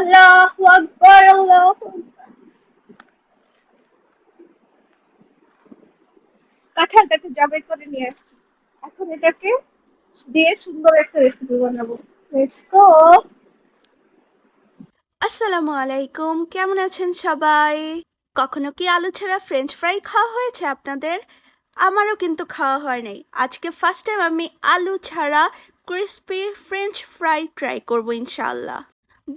আল্লাহু আকবার, আল্লাহু। কাঁঠালটাকে জবাই করে নিয়ে আসছি। এখন এটাকে দিয়ে সুন্দর একটা রেসিপি বানাবো। লেটস গো আসসালামু আলাইকুম, কেমন আছেন সবাই? কখনো কি আলু ছাড়া ফ্রেঞ্চ ফ্রাই খাওয়া হয়েছে আপনাদের? আমারও কিন্তু খাওয়া হয় নাই। আজকে ফার্স্ট টাইম আমি আলু ছাড়া ক্রিস্পি ফ্রেঞ্চ ফ্রাই ট্রাই করব ইনশাল্লাহ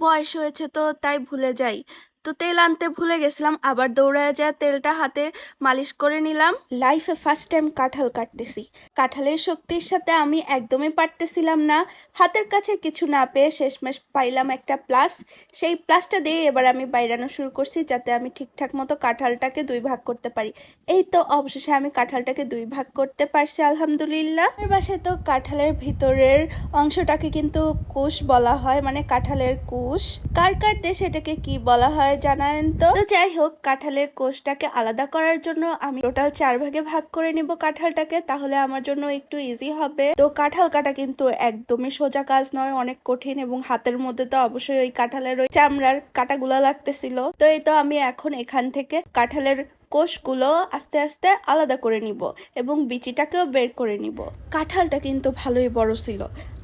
বয়স হয়েছে তো তাই ভুলে যাই। তো তেল আনতে ভুলে গেছিলাম, আবার দৌড়ায় যায় তেলটা হাতে মালিশ করে নিলাম। লাইফে ফার্স্ট টাইম কাঁঠাল কাটতেছি। কাঁঠালের শক্তির সাথে আমি একদমই পারতেছিলাম না। হাতের কাছে কিছু না পেয়ে শেষমেশ পাইলাম একটা প্লাস সেই প্লাসটা দিয়ে এবার আমি বাইরানো শুরু করছি, যাতে আমি ঠিকঠাক মতো কাঁঠালটাকে দুই ভাগ করতে পারি। এই তো অবশেষে আমি কাঁঠালটাকে দুই ভাগ করতে পারছি, আলহামদুলিল্লাহ। আমার বাসায় তো কাঁঠালের ভিতরের অংশটাকে কিন্তু কুশ বলা হয় মানে কাঁঠালের কুশ। কার কার দেশে এটাকে কি বলা হয়? জানান তো। তো যাই হোক, কাঁঠালের কোষটাকে আলাদা করার জন্য আমি টোটাল চার ভাগে ভাগ করে নিব কাঁঠালটাকে, তাহলে আমার জন্য একটু ইজি হবে। তো কাঁঠাল কাটা কিন্তু একদমই সোজা কাজ নয়, অনেক কঠিন এবং হাতের মধ্যে তো অবশ্যই ওই কাঁঠালের ওই চামড়ার কাটাগুলা লাগতেছিল। তো এই তো আমি এখন এখান থেকে কাঁঠালের কোষগুলো আস্তে আস্তে আলাদা করে নিব এবং বিচিটাকেও বের করে নিব। কাঁঠালটা কিন্তু ভালোই বড় ছিল।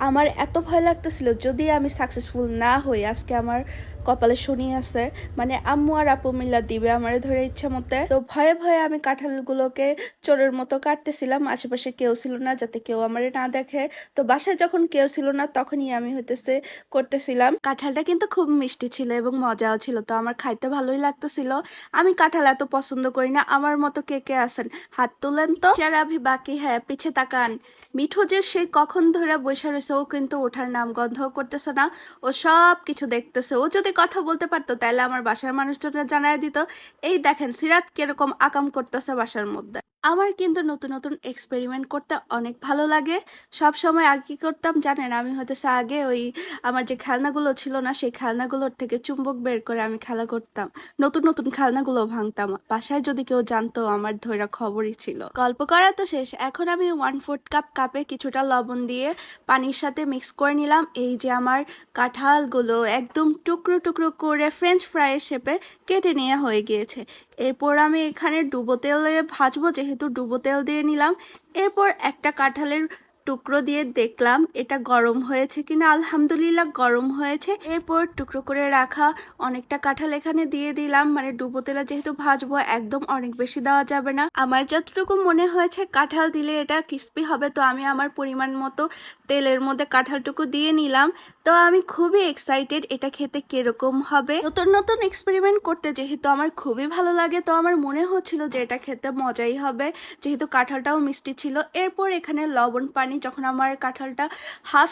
আমার এত ভয় লাগতেছিল যদি আমি সাকসেসফুল না হই, আজকে আমার কপালে শনি আছে মানে আম্মু আর আপু মিল্লা দিবে আমারে ধরে ইচ্ছা মতে। তো ভয়ে ভয়ে আমি কাঁঠালগুলোকে চোরের মতো কাটতেছিলাম, আশেপাশে কেউ ছিল না যাতে কেউ আমারে না দেখে। তো বাসায় যখন কেউ ছিল না, তখনই আমি হইতেছে করতেছিলাম। কাঁঠালটা কিন্তু খুব মিষ্টি ছিল এবং মজাও ছিল, তো আমার খাইতে ভালোই লাগতেছিল। আমি কাঁঠাল এত পছন্দ করি না, আমার মতো কে কে আছেন? হাত তোলেন তো। যারা ভি বাকি হ্যাঁ পিছে তাকান। মিঠু যে সে কখন ধরে বসে রয়েছে, ও কিন্তু ওঠার নাম গন্ধ করতেছে না। ও সব কিছু দেখতেছে। ও যদি কথা বলতে পারতো, তাহলে আমার বাসার মানুষজনরা জানায় দিত, এই দেখেন, সিরাত কীরকম আকাম করতেছে বাসার মধ্যে। আমার কিন্তু নতুন নতুন এক্সপেরিমেন্ট করতে অনেক ভালো লাগে। সব সময় আগে কি করতাম জানেন, আমি হতেছে আগে ওই আমার যে খেলনাগুলো ছিল না, সেই খেলনাগুলোর থেকে চুম্বক বের করে আমি খেলা করতাম। নতুন নতুন খেলনাগুলো ভাঙতাম। বাসায় যদি কেউ জানতো আমার ধৈরা খবরই ছিল। গল্প করা তো শেষ। এখন আমি ওয়ান ফোর্থ কাপ কাপে কিছুটা লবণ দিয়ে পানির সাথে মিক্স করে নিলাম। এই যে আমার কাঁঠালগুলো একদম টুকরো টুকরো করে ফ্রেঞ্চ ফ্রাইয়ের শেপে কেটে নেওয়া হয়ে গিয়েছে। এরপর আমি এখানে ডুবো তেলে ভাজবো, যেহেতু ডুবো তেল দিয়ে নিলাম এরপর একটা কাঁঠালের টুকরো দিয়ে দেখলাম, এটা গরম হয়েছে কিনা? আলহামদুলিল্লাহ গরম হয়েছে। এরপর টুকরো করে রাখা অনেকটা কাঁঠাল এখানে দিয়ে দিলাম। মানে ডুবো তেলে যেহেতু ভাজবো, একদম অনেক বেশি দেওয়া যাবে না। আমার যতটুকু মনে হয়েছে, কাঁঠাল দিলে এটা ক্রিস্পি হবে। তো আমি আমার পরিমাণ মতো তেলের মধ্যে কাঁঠালটুকু দিয়ে নিলাম। তো আমি খুবই এক্সাইটেড এটা খেতে কীরকম হবে। নতুন নতুন এক্সপেরিমেন্ট করতে যেহেতু আমার খুবই ভালো লাগে, তো আমার মনে হচ্ছিল যে এটা খেতে মজাই হবে। যেহেতু কাঁঠালটাও মিষ্টি ছিল। এরপর এখানে লবণ পানি যখন আমার কাঁঠালটা হাফ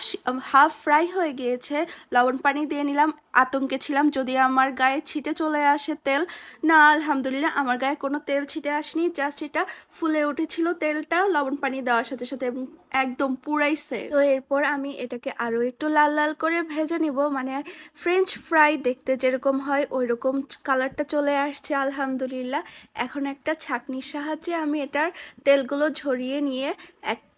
হাফ ফ্রাই হয়ে গিয়েছে, লবণ পানি দিয়ে নিলাম, আতঙ্কে ছিলাম, যদি আমার গায়ে ছিটে চলে আসে তেল। না, আলহামদুলিল্লাহ, আমার গায়ে কোনো তেল ছিটে আসেনি জাস্ট এটা ফুলে উঠেছিল তেলটা, লবণ পানি দেওয়ার সাথে সাথে একদম পুরাই সেফ তো এরপর আমি এটাকে আরও একটু লাল লাল করে ভেজে নিব মানে ফ্রেঞ্চ ফ্রাই দেখতে যেরকম হয় ওই রকম কালারটা চলে আসছে, আলহামদুলিল্লাহ। এখন একটা ছাকনির সাহায্যে আমি এটার তেলগুলো ঝরিয়ে নিয়ে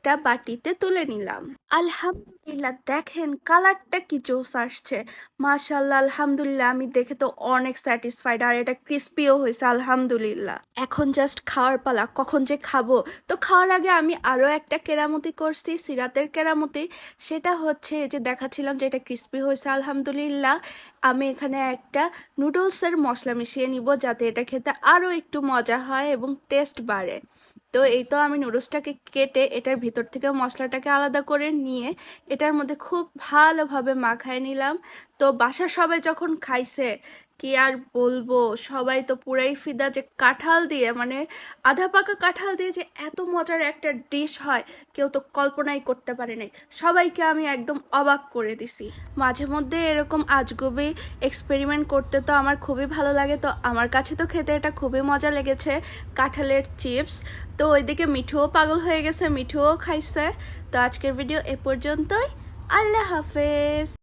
একটা বাটিতে তুলে নিলাম। আলহামদুলিল্লাহ, দেখেন কালারটা কি জোস আসছে। মাশাল্লাহ আলহামদুলিল্লাহ, আমি দেখে তো অনেক স্যাটিসফাইড। আর এটা ক্রিস্পিও হয়েছে, আলহামদুলিল্লাহ। এখন জাস্ট খাওয়ার পালা, কখন যে খাব? তো খাওয়ার আগে আমি আরও একটা কেরামতি করছি, সিরাতের কেরামতি। সেটা হচ্ছে যে দেখাচ্ছিলাম যে এটা ক্রিস্পি হয়েছে, আলহামদুলিল্লাহ। আমি এখানে একটা নুডলসের মশলা মিশিয়ে নিব, যাতে এটা খেতে আরও একটু মজা হয় এবং টেস্ট বাড়ে। তো এই তো আমি নুডলসটাকে কেটে এটার ভিতর থেকে মশলাটাকে আলাদা করে নিয়ে এটার মধ্যে খুব ভালোভাবে মাখায় নিলাম। তো বাসার সবাই যখন খাইছে কি আর বলব? সবাই তো পুরাই ফিদা যে কাঁঠাল দিয়ে মানে আধা পাকা কাঁঠাল দিয়ে যে এত মজার একটা ডিশ হয়, কেউ তো কল্পনাই করতে পারে নাই। সবাইকে আমি একদম অবাক করে দিছি। মাঝে মধ্যে এরকম আজগুবি এক্সপেরিমেন্ট করতে তো আমার খুবই ভালো লাগে, তো আমার কাছে তো খেতে এটা খুবই মজা লেগেছে, কাঁঠালের চিপস তো ওইদিকে মিঠুও পাগল হয়ে গেছে, মিঠুও খাইছে। তো আজকের ভিডিও এ পর্যন্তই। আল্লাহ হাফেজ।